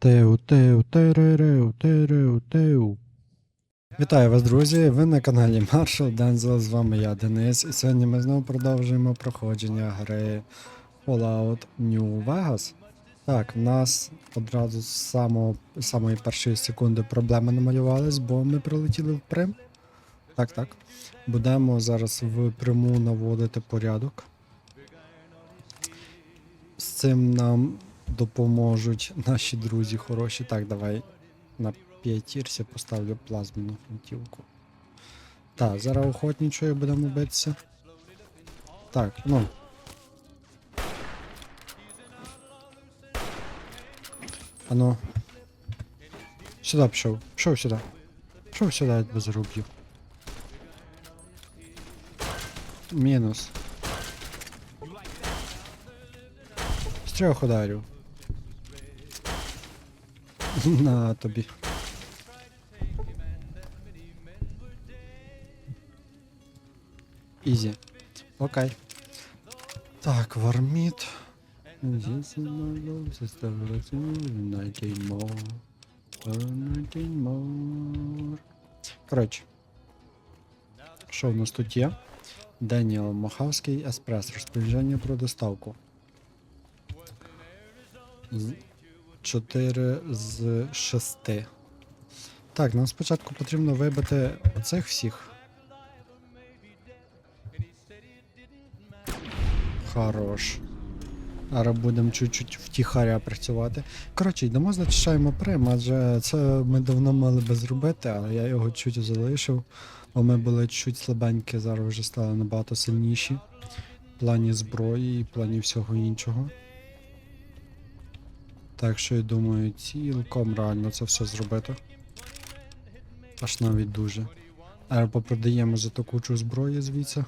Теу, теу, теререу, тереу, теу. Вітаю вас, друзі! Ви на каналі Marshall Denzel, з вами я, Денис, і сьогодні ми знову продовжуємо проходження гри Fallout New Vegas. Так, в нас одразу з самого, самої першої секунди проблеми намалювались, бо ми прилетіли в Прим. Так, так. Будемо зараз в Приму наводити порядок. З цим нам допоможуть наші друзі хороші. Так, давай на п'ятірці поставлю плазменну гвинтівку. Так, зараз охотничою будемо битися. Так, ну. Ану. Сюди пішов. Пішов сюди. Пішов сюди, я тебе заруб'ю. Мінус. З трьох. На тобі. Ізі. Окей. Так, варміт. Коротше. Що в нас тут є? Деніел Махавський Еспрес. Розпорядження про доставку. З- 4 з 6. Так, нам спочатку потрібно вибити оцих всіх. Хорош. Зараз будемо чуть-чуть втіхаря працювати. Коротше, йдемо, зачищаємо прим, адже це ми давно мали би зробити, але я його чуть залишив. Бо ми були чуть слабенькі, зараз вже стали набагато сильніші. В плані зброї і в плані всього іншого. Так що я думаю, цілком реально це все зробити. Аж навіть дуже. А попродаємо за ту кучу зброї звідси.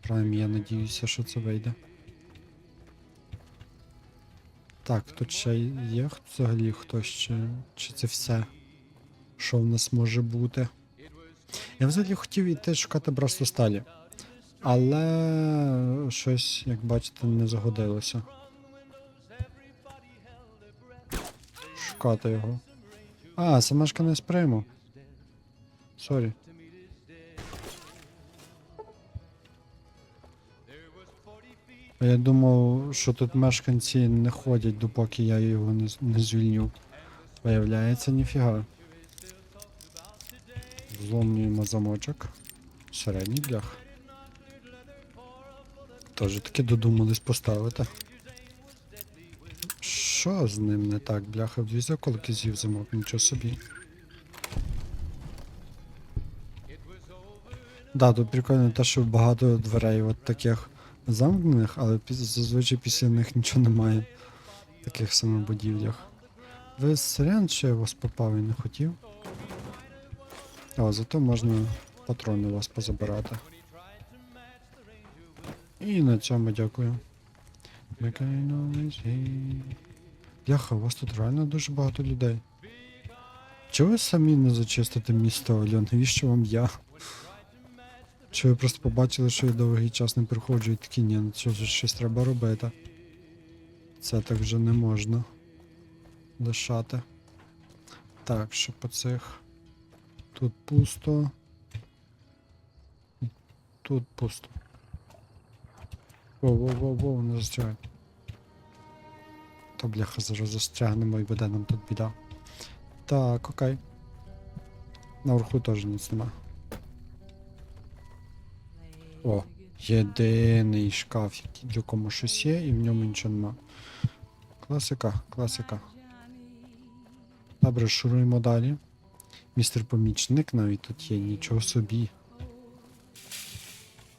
Прям я надіюся, що це вийде. Так, тут ще є взагалі хтось чи, чи це все, що в нас може бути. Я взагалі хотів іти шукати брасу сталі. Але щось, як бачите, не загодилося. Шукати його. А, це мешканець прийму. Сорі. Я думав, що тут мешканці не ходять, допоки я його не, не звільню. Виявляється, ніфіга. Зломлюємо замочок. Середній блях. Тоже таки додумались поставити. Що з ним не так, бляха? Дві заколки з'їв замок, нічого собі. Да, тут прикольно те, що багато дверей от таких замкнених, але зазвичай після них нічого немає. В таких самих будівлях. Ви сирен, що я вас попав і не хотів? О, зато можна патрони вас позабирати. І на цьому дякую. Бляха, у вас тут реально дуже багато людей. Чого ви самі не зачистите місто, Альон? Навіщо вам я? Чи ви просто побачили, що я довгий час не приходжу і такі, ні, ну це щось треба робити. Це так вже не можна лишати. Так, що по цих. Тут пусто. Тут пусто. Воу-воу-воу-воу, не застрягай. Та бляха зараз застрягнемо і буде нам тут біда. Так, окей. Наверху теж ніц нема. О, єдиний шкаф, який в якому щось є, і в ньому нічого нема. Класика, класика. Добре, шуруємо далі. Містер помічник навіть тут є, нічого собі.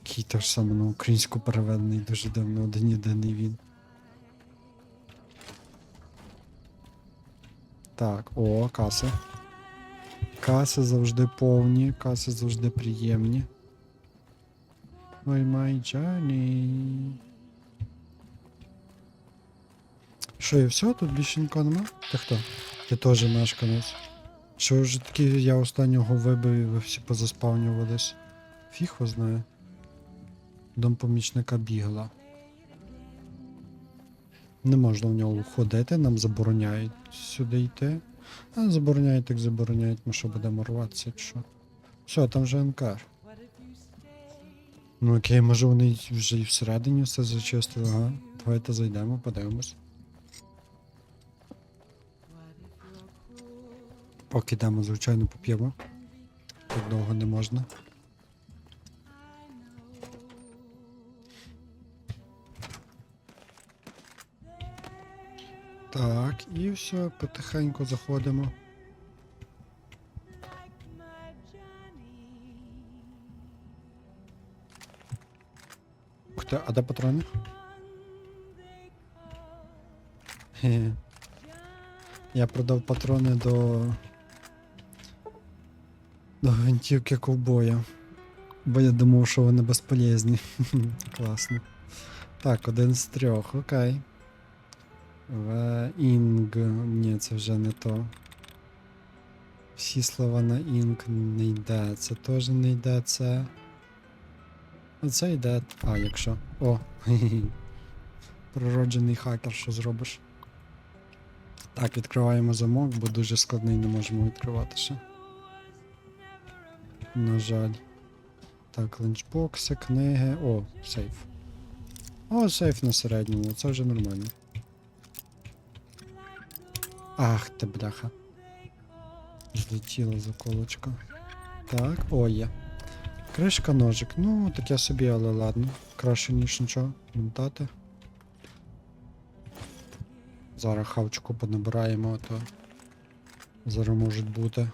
Який теж саме на українську переведений дуже давно один єдиний він. Так, о, каси. Каси завжди повні, каси завжди приємні. Ой, май Джані. Що, і все? Тут більше нікого нема? Ти хто? Ти теж мешканець. Що вже таки я останнього вибив і ви всі позаспавнювались? Його знає. Дом помічника бігла. Не можна в нього ходити, нам забороняють сюди йти. А забороняють, так забороняють, ми що будемо рватися, чи що. Все, там вже анкар. Ну окей, може вони вже і всередині все зачистили, ага. Давайте зайдемо, подивимось. Поки йдемо, звичайно, поп'ємо. Так довго не можна. Так, і все, потихеньку заходимо. Ух ти, а де патрони? Я продав патрони до. До гвинтівки ковбоя. Бо я думав, що вони безполезні. Класно. Так, один з трьох, окей. В інг. Ні, це вже не то. Всі слова на інг не йде. Це теж не йде, це. Оце йде. А, якщо. О! хе-хе. Природжений хакер, що зробиш? Так, відкриваємо замок, бо дуже складний не можемо відкривати ще. На жаль. Так, ланчбокси, книги. О, сейф. О, сейф на середньому, це вже нормально. Ах ти бляха. Злетіла заколочка. Так, о, є. Кришка, ножик. Ну, таке собі, але ладно. Краще, ніж нічого. Монтати. Зараз хавчику понабираємо, а то зараз можуть бути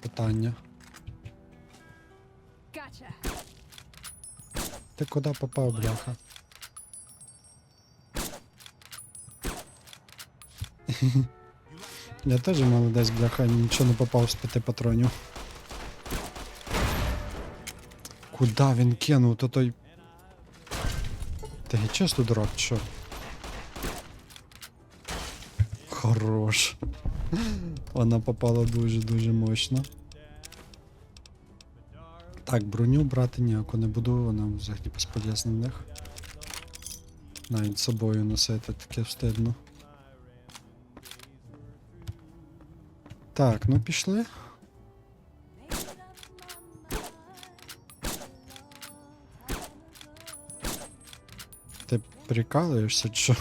питання. Ти куди попав, бляха? Я теж молодець, бляха, нічого не попав з п'яти патронів. Куда він кинув, то той. Ти геть чесно дурак, що? Хорош. Вона попала дуже-дуже мощно. Так, броню брати ніяку не буду, вона взагалі безполезна в них. Навіть з собою носити таке встидно. Так, ну пішли. Ти прикалуєшся, чи що?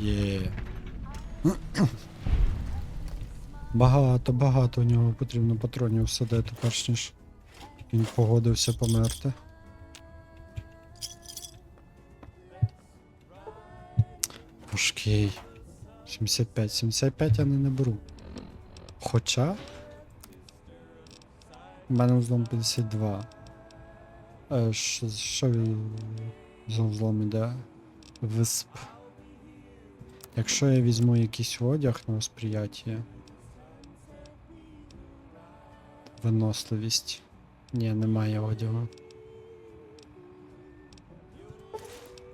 Є. Багато, багато у нього потрібно патронів садити, перш ніж він погодився померти. Важкий. 75. 75 я не наберу. Хоча. У мене узлом 52. Е, що, що він за узлом іде? Висп. Якщо я візьму якийсь одяг на восприяття. Виносливість. Ні, немає одягу.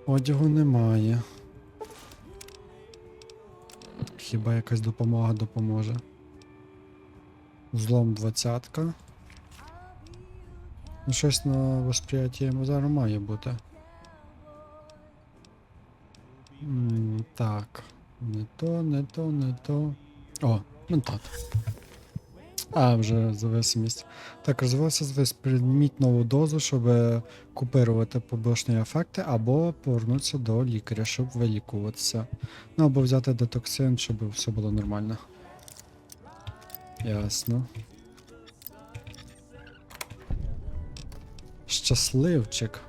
Одягу немає. Хіба якась допомога допоможе. Злом двадцятка. Ну, щось на восприяття зараз має бути. М, так. Не то, не то, не то. О, ментат. А, вже зависимість. Так, розвивався звис. Прийміть нову дозу, щоб купирувати побочні ефекти, або повернутися до лікаря, щоб вилікуватися. Ну, або взяти детоксин, щоб все було нормально. Ясно. Щасливчик.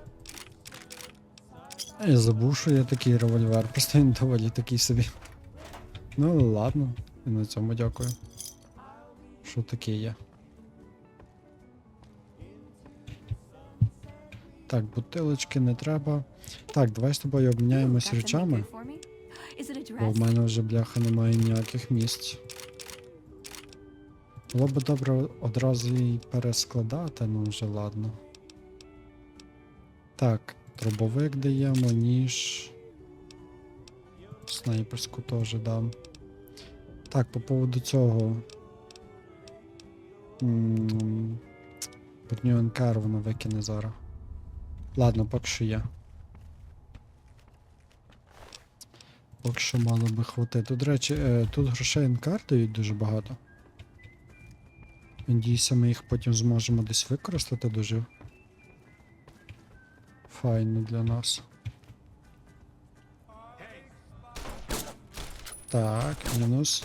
Я забув, що є такий револьвер, просто він доволі такий собі. Ну ладно, і на цьому дякую. Що таке є? Так, бутилочки не треба. Так, давай з тобою обміняємось речами, бо в мене вже бляха немає ніяких місць. Було б добре одразу і перескладати, ну вже ладно. Так, дробовик даємо, ніж. Снайперську теж дам. Так, по поводу цього. Броню НКР вона викине зараз. Ладно, поки що є. Поки що мало би хватити. До речі, е, тут грошей НКР дають дуже багато. Надіюся, ми їх потім зможемо десь використати дуже. Файно для нас. Так, мінус.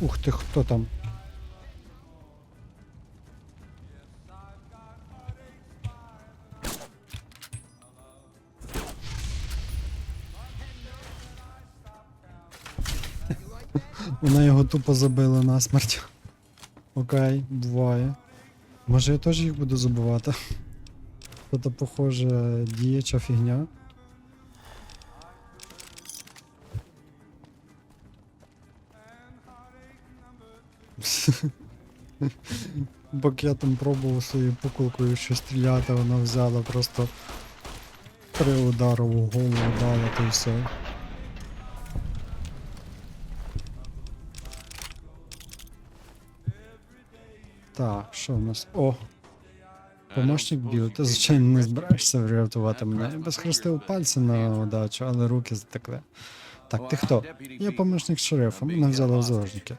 Ух ти, хто там? Вона його тупо забила насмерть. Окей, буває. Може я теж їх буду забувати. Це похоже діяча фігня. Поки я там пробував своєю пуколкою ще стріляти, вона взяла просто три удари в голову дала, то й все. Так, що в нас? О! Помощник Біл, ти звичайно не збираєшся врятувати мене. Я без хрестив пальці на удачу, але руки затекли. Так, ти хто? Я помічник шерифа, мене взяли в заложники.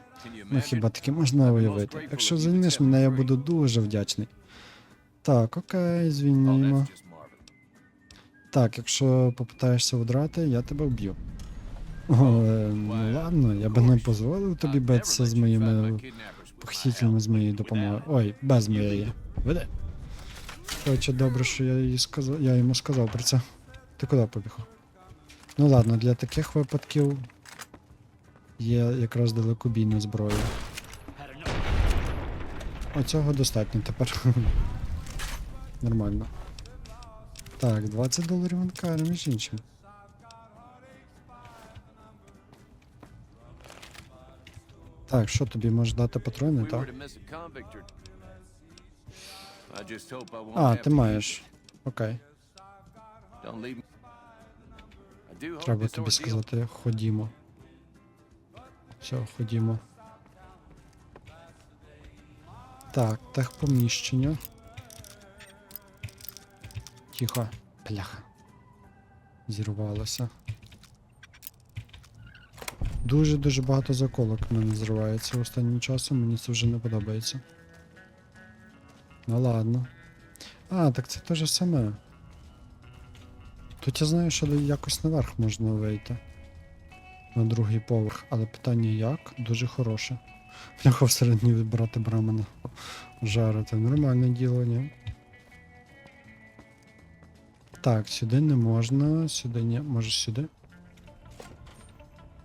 Ну хіба таки можна уявити? Якщо звільниш мене, я буду дуже вдячний. Так, окей, звільнімо. Так, якщо попитаєшся удрати, я тебе вб'ю. О, е, ну ладно, я би не дозволив тобі битися з моїми похитителями з моєї допомоги. Ой, без моєї. Веди. Короче, добре, що я їй сказав, я йому сказав про це. Ти куди побіг? Ну ладно, для таких випадків є якраз далекобійна зброя. Оцього достатньо тепер. Нормально. Так, 20 доларів анкар, між іншим. Так, що тобі може дати патрони, так? А, ти маєш. Окей. Треба тобі сказати, ходімо. Все, ходімо. Так, техпоміщення. Тихо. Бляха. Зірвалося. Дуже-дуже багато заколок в мене зривається останнім часом, мені це вже не подобається. Ну ладно. А, так це те же саме. Тут я знаю, що якось наверх можна вийти. На другий поверх, але питання як? Дуже хороше. Бляха всередині вибирати брамена. Жарити. Нормальне діло, ні? Так, сюди не можна, сюди ні. Може сюди?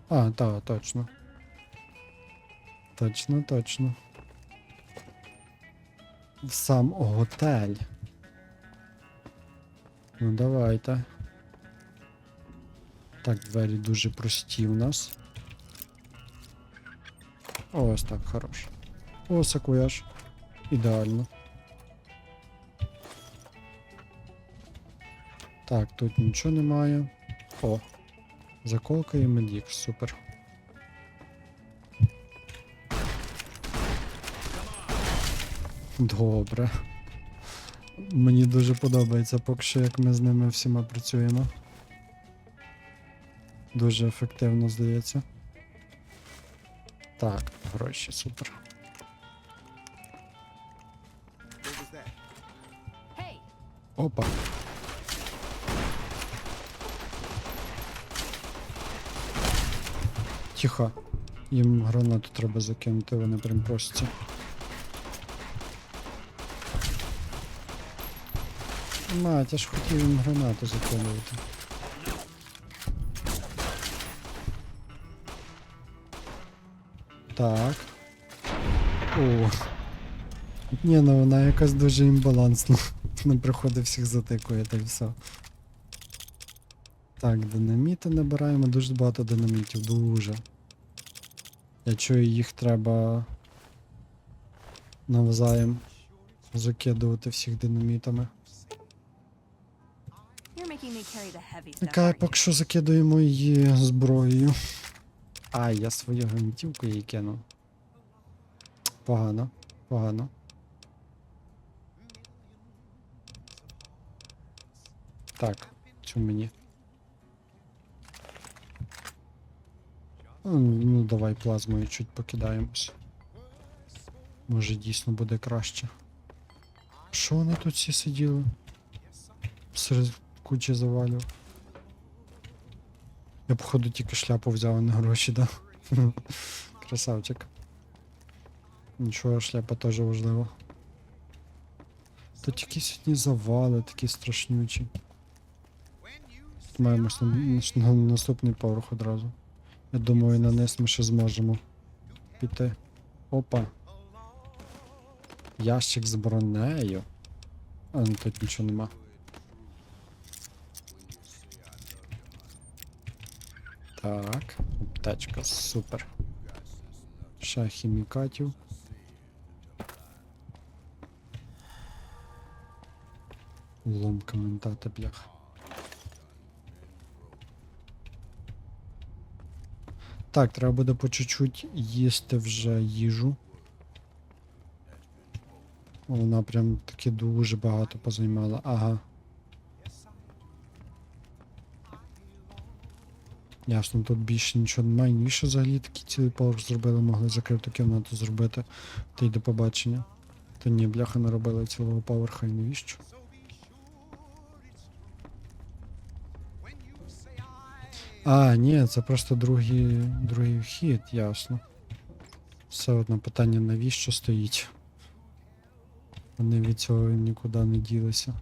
А, так, точно. Точно, точно. В сам готель. Ну давайте. Так, двері дуже прості в нас. Ось так, хорош. О, сакуяж. Ідеально. Так, тут нічого немає. О. Заколка і медік, супер. Добре. Мені дуже подобається поки що, як ми з ними всіма працюємо. Дуже ефективно здається. Так, гроші, супер. Опа. Тихо. Їм гранату треба закинути, вони прям просяться. Мать, я ж хотів їм гранату закинувати. Так. О. Ні, ну вона якась дуже імбалансна. Не приходить всіх затикує, та й все. Так, динаміти набираємо, дуже багато динамітів, дуже. Я чую, їх треба навзаєм закидувати всіх динамітами. you? поки що закидуємо її зброєю. А, я свою гвинтівку її кинув. Погано, погано. Так, чому мені? Ну, ну давай плазмою чуть покидаємось. Може дійсно буде краще. Що вони тут всі сиділи? Серед кучі завалів. Я, походу, тільки шляпу взяв, а не гроші, да? Красавчик. Нічого, шляпа теж важлива. Тут якісь сьогодні завали, такі страшнючі. Маємо на наступний поверх одразу. Я думаю, на низ ми ще зможемо піти. Опа. Ящик з бронею. А, ну тут нічого нема. Так, аптечка, супер. Ще хімікатів. Лом коментата, блях. Так, треба буде по чуть-чуть їсти вже їжу. Вона прям таки дуже багато позаймала. Ага. Ясно, тут більше нічого немає. Ніше взагалі такий цілий поверх зробили, могли закриту кімнату зробити. Та й до побачення. Та ні, бляха не робили цілого поверха і навіщо? А, ні, це просто другий, другий вхід, ясно. Все одно питання навіщо стоїть. Вони від цього нікуди не ділися.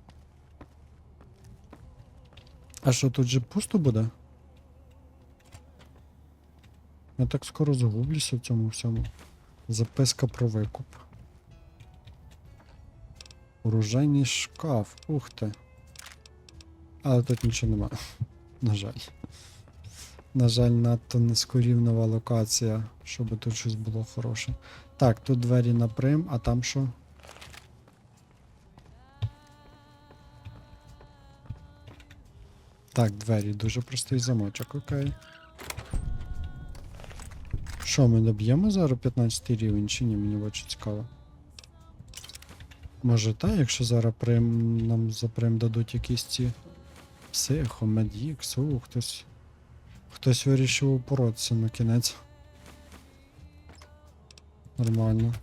А що, тут же пусто буде? Я так скоро загублюся в цьому всьому. Записка про викуп. Оружейний шкаф. Ух ти. Але тут нічого нема. На жаль. На жаль, надто нескорівнова локація, щоб тут щось було хороше. Так, тут двері на прим, а там що? Так, двері, дуже простий замочок, окей. Що, ми доб'ємо зараз 15 рівень чи ні? Мені очень цікаво. Може так, якщо зараз прим, нам за прим дадуть якісь ці психо, медікс, у, хтось. Хтось вирішив упоротися на кінець. Нормально.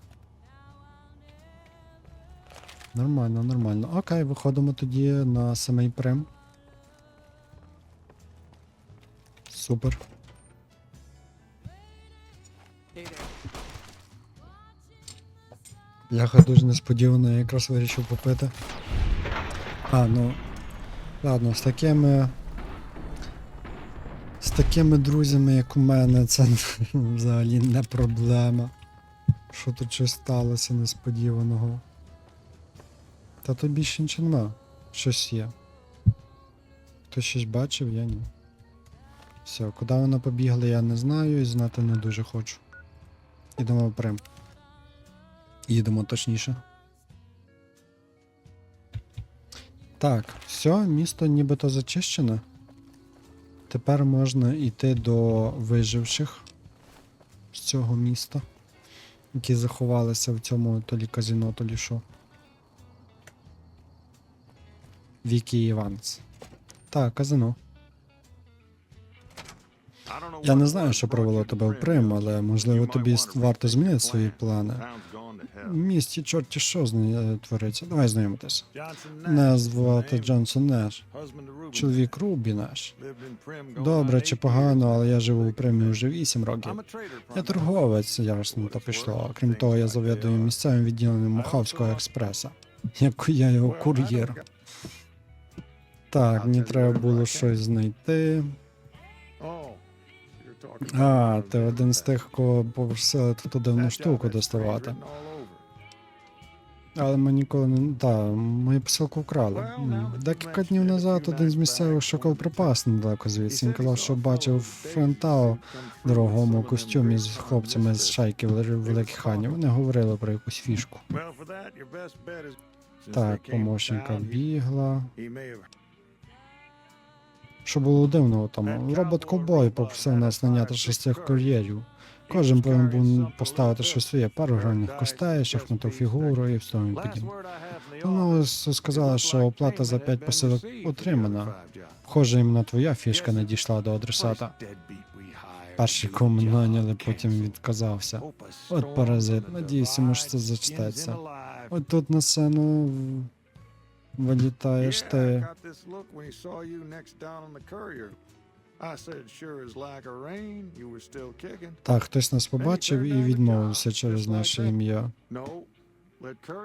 Нормально, нормально. Окей, виходимо тоді на самий прем. Супер. Бляха дуже несподівано, я якраз вирішив попити. А, ну. Ладно, з такими. З такими друзями, як у мене, це взагалі не проблема. Що тут щось сталося несподіваного. Та тут більше нічого нема. Щось є. Хтось щось бачив, я ні. Все, куди вона побігла, я не знаю і знати не дуже хочу. Ідемо прям. Їдемо точніше. Так, все, місто нібито зачищене. Тепер можна йти до виживших з цього міста, які заховалися в цьому то лі казіно, то лі що. Вікі Іванс. Так, казино. Я не знаю, що привело тебе в Прим, але можливо тобі варто змінити свої плани. Місті чорті що з нею твориться. Давай знайомитися. Мене звати Джонсон Неш, чоловік Рубі наш. Добре чи погано, але я живу у Примі вже 8 років. Я торговець, ясно, то пішло. Крім того, я завідую місцевим відділенням Мохавського експреса. Як я його кур'єр. Так, мені треба було щось знайти. А, ти один з тих, кого попросили тут одну штуку доставати. Але ми ніколи не. Так, мою посилку вкрали. Декілька днів назад один з місцевих шукав припас недалеко звідси. Він казав, що бачив Френтао в дорогому костюмі з хлопцями з шайки Вели- великих ханів. Вони говорили про якусь фішку. Так, помощника бігла. Що було дивного тому? Робот ковбой попросив нас наняти шестих кур'єрів. Кожен повинен був поставити щось своє, пару гранних костей, шахмату фігуру і все тому подібне. С- сказала, що оплата за 5 посилок отримана. Схоже, іменно твоя фішка не дійшла до адресата. Перший кому наняли, потім відказався. От паразит, надіюсь, йому це зачтеться. От тут на сцену вилітаєш ти. Так, хтось нас побачив і відмовився через наше ім'я.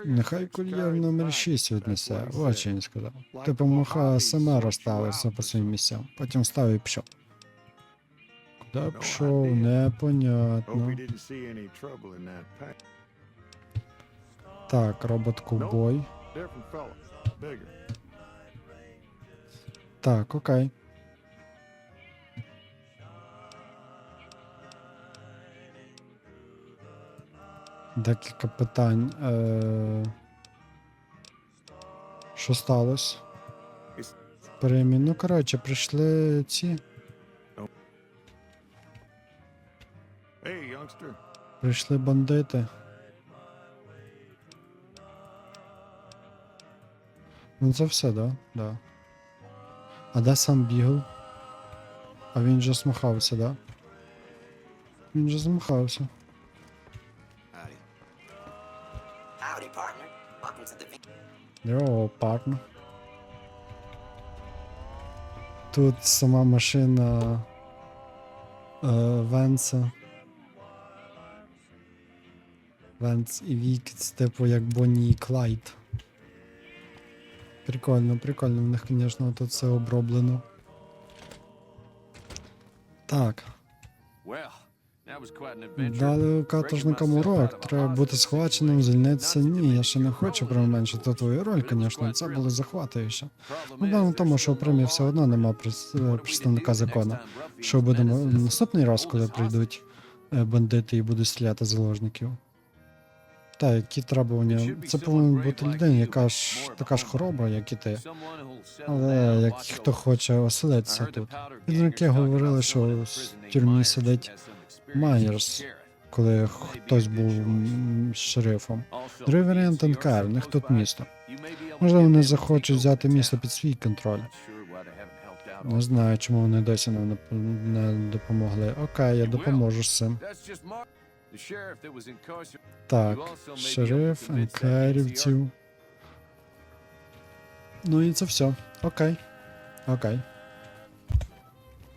Нехай кур'єр номер 6 віднесе, він сказав. Типу муха сама розставиться по своїм місцям, потім став і пішов. Куди пішов, непонятно. Так, робот ковбой. Так, окей. Декілька питань. Е... Що сталося? Перемін. Ну, коротше, прийшли ці. Прийшли бандити. Ну це все, да? Да. А де сам бігав? А він же змахався, да? Він же змахався. Howdy, partner. Welcome to the V. Йо, парно. Тут сама машина е, Венса. Венс і Вік, це типу як Бонні і Клайд. Прикольно, прикольно, в них, звісно, тут все оброблено. Так, дали каторжникам урок, треба бути схваченим, звільнитися. Ні, я ще не хочу применшити твою роль, звісно, це було захватуюче. Проблема в тому, що у Примі все одно нема прес- е, представника закону. Що будемо наступний раз, коли прийдуть е, бандити і будуть стріляти заложників? Так, які требування? Це повинна бути людина, яка ж така ж хороба, як і ти. Але як хто хоче оселитися тут. Відники говорили, що в тюрмі сидить Майерс, коли хтось був шерифом. Другий варіант НКР, них тут місто. Можливо, вони захочуть взяти місто під свій контроль. Не знаю, чому вони досі нам не, допомогли. Окей, я допоможу з цим. Так, шериф, НКРівців. Ну і це все. Окей. Окей.